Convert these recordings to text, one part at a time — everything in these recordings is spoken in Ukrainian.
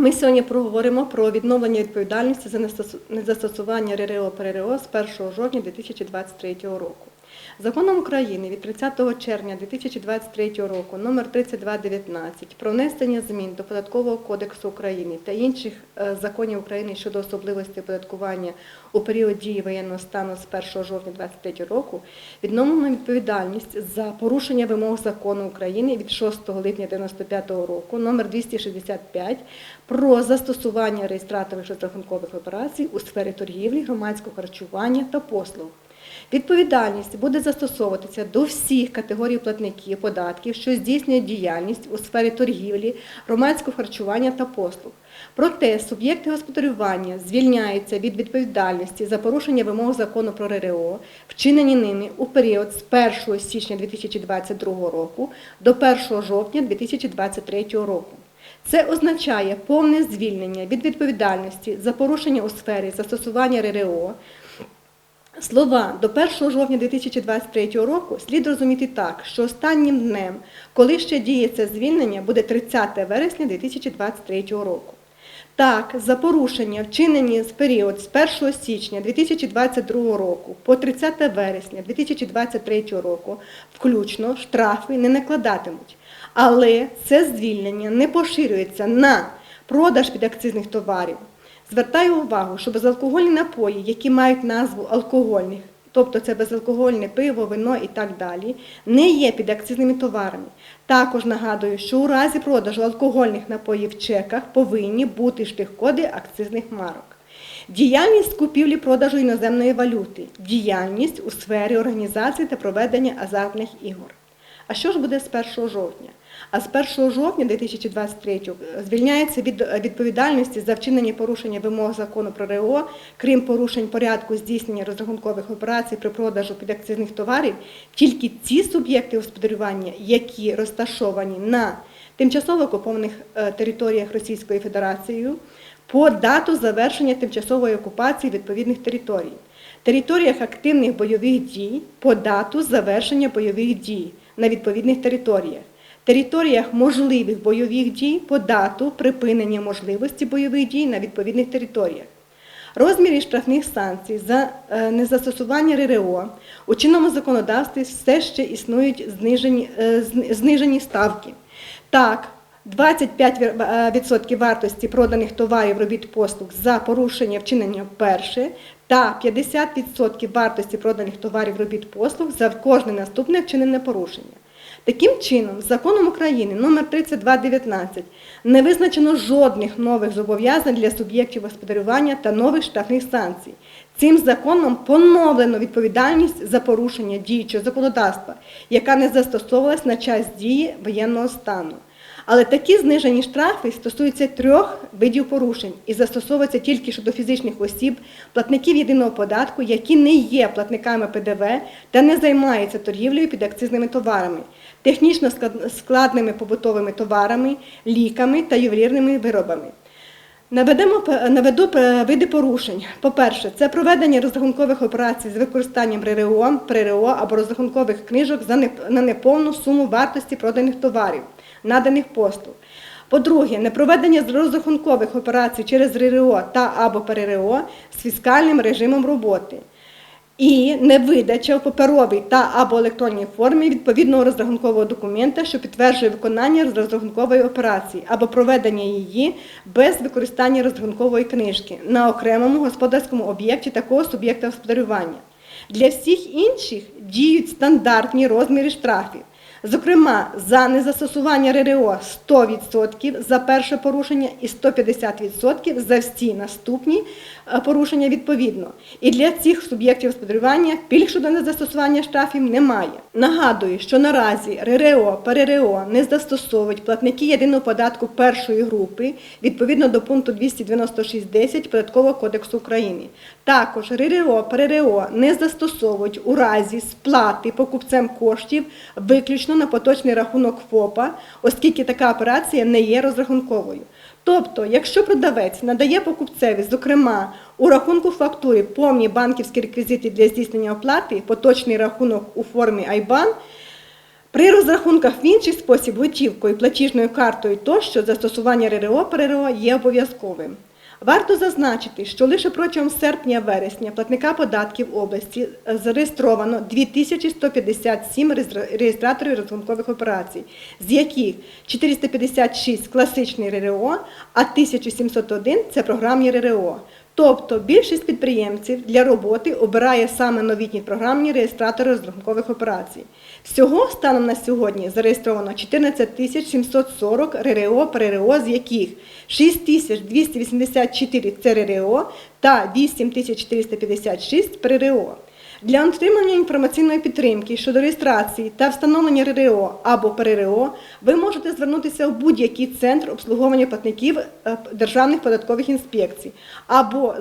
Ми сьогодні проговоримо про відновлення відповідальності за незастосування РРО ПРРО з 1 жовтня 2023 року. Законом України від 30 червня 2023 року номер 3219 про внесення змін до Податкового кодексу України та інших е, законів України щодо особливостей оподаткування у період дії воєнного стану з 1 жовтня 2023 року відновлено відповідальність за порушення вимог закону України від 6 липня 1995 року номер 265 про застосування реєстраторних розрахункових операцій у сфері торгівлі, громадського харчування та послуг. Відповідальність буде застосовуватися до всіх категорій платників податків, що здійснюють діяльність у сфері торгівлі, громадського харчування та послуг. Проте суб'єкти господарювання звільняються від відповідальності за порушення вимог закону про РРО, вчинені ними у період з 1 січня 2022 року до 1 жовтня 2023 року. Це означає повне звільнення від відповідальності за порушення у сфері застосування РРО, Слова до 1 жовтня 2023 року слід розуміти так, що останнім днем, коли ще діє це звільнення, буде 30 вересня 2023 року. Так, за порушення, вчинені з період з 1 січня 2022 року по 30 вересня 2023 року, включно штрафи не накладатимуть. Але це звільнення не поширюється на продаж підакцизних товарів. Звертаю увагу, що безалкогольні напої, які мають назву алкогольних, тобто це безалкогольне пиво, вино і так далі, не є підакцизними товарами. Також нагадую, що у разі продажу алкогольних напоїв в чеках повинні бути штрих-коди акцизних марок. Діяльність купівлі-продажу іноземної валюти, діяльність у сфері організації та проведення азартних ігор. А що ж буде з 1 жовтня? А з 1 жовтня 2023 звільняється від відповідальності за вчинення порушення вимог закону про РО, крім порушень порядку здійснення розрахункових операцій при продажу підакцизних товарів, тільки ті суб'єкти господарювання, які розташовані на тимчасово окупованих е, територіях Російською Федерацією по дату завершення тимчасової окупації відповідних територій, територіях активних бойових дій по дату завершення бойових дій на відповідних територіях територіях можливих бойових дій по дату припинення можливості бойових дій на відповідних територіях. Розміри штрафних санкцій за е, незастосування РРО у чинному законодавстві все ще існують знижені, е, знижені ставки. Так, 25% вартості проданих товарів робіт послуг за порушення вчинення вперше та 50% вартості проданих товарів робіт послуг за кожне наступне вчинене порушення. Таким чином, законом України номер 3219 не визначено жодних нових зобов'язань для суб'єктів господарювання та нових штрафних санкцій. Цим законом поновлено відповідальність за порушення діючого законодавства, яка не застосовувалась на час дії воєнного стану. Але такі знижені штрафи стосуються трьох видів порушень і застосовуються тільки щодо фізичних осіб, платників єдиного податку, які не є платниками ПДВ та не займаються торгівлею підакцизними товарами, технічно складними побутовими товарами, ліками та ювелірними виробами. Наведемо наведу види порушень. По-перше, це проведення розрахункових операцій з використанням РРО, ПРРО або розрахункових книжок на неповну суму вартості проданих товарів, наданих послуг. По-друге, непроведення розрахункових операцій через РРО та або ПРРО з фіскальним режимом роботи. І невидача в паперовій та або електронній формі відповідного розрахункового документа, що підтверджує виконання розрахункової операції або проведення її без використання розрахункової книжки на окремому господарському об'єкті такого суб'єкта господарювання. Для всіх інших діють стандартні розміри штрафів. Зокрема, за незастосування РРО 100% за перше порушення і 150% за всі наступні е, порушення відповідно. І для цих суб'єктів господарювання пільг щодо незастосування штрафів немає. Нагадую, що наразі РРО, ПРРО не застосовують платники єдиного податку першої групи відповідно до пункту 296.10 Податкового кодексу України. Також РРО, ПРРО не застосовують у разі сплати покупцем коштів виключно на поточний рахунок ФОПа, оскільки така операція не є розрахунковою. Тобто, якщо продавець надає покупцеві, зокрема, у рахунку фактурі повні банківські реквізити для здійснення оплати, поточний рахунок у формі IBAN, При розрахунках в інший спосіб готівкою, платіжною картою тощо застосування РРО ПРРО є обов'язковим. Варто зазначити, що лише протягом серпня-вересня платника податків області зареєстровано 2157 реєстраторів розрахункових операцій, з яких 456 класичний РРО, а 1701 це програмні РРО. Тобто більшість підприємців для роботи обирає саме новітні програмні реєстратори розрахункових операцій. Всього станом на сьогодні зареєстровано 14 тисяч 740 РРО ПРРО, з яких 6 тисяч 284 це РРО та 8 тисяч 456 ПРРО. Для отримання інформаційної підтримки щодо реєстрації та встановлення РРО або ПРРО ви можете звернутися в будь-який центр обслуговування платників е, державних податкових інспекцій або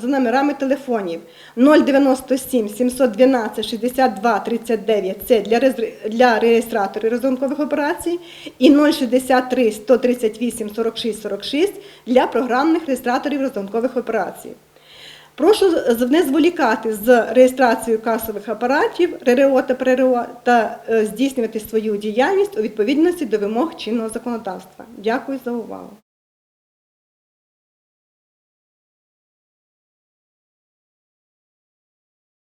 за номерами телефонів 097 712 62 39 це для, реєстраторів розрахункових операцій і 063 138 46 46 для програмних реєстраторів розрахункових операцій. Прошу не зволікати з реєстрацією касових апаратів РРО та ПРРО та е, здійснювати свою діяльність у відповідності до вимог чинного законодавства. Дякую за увагу.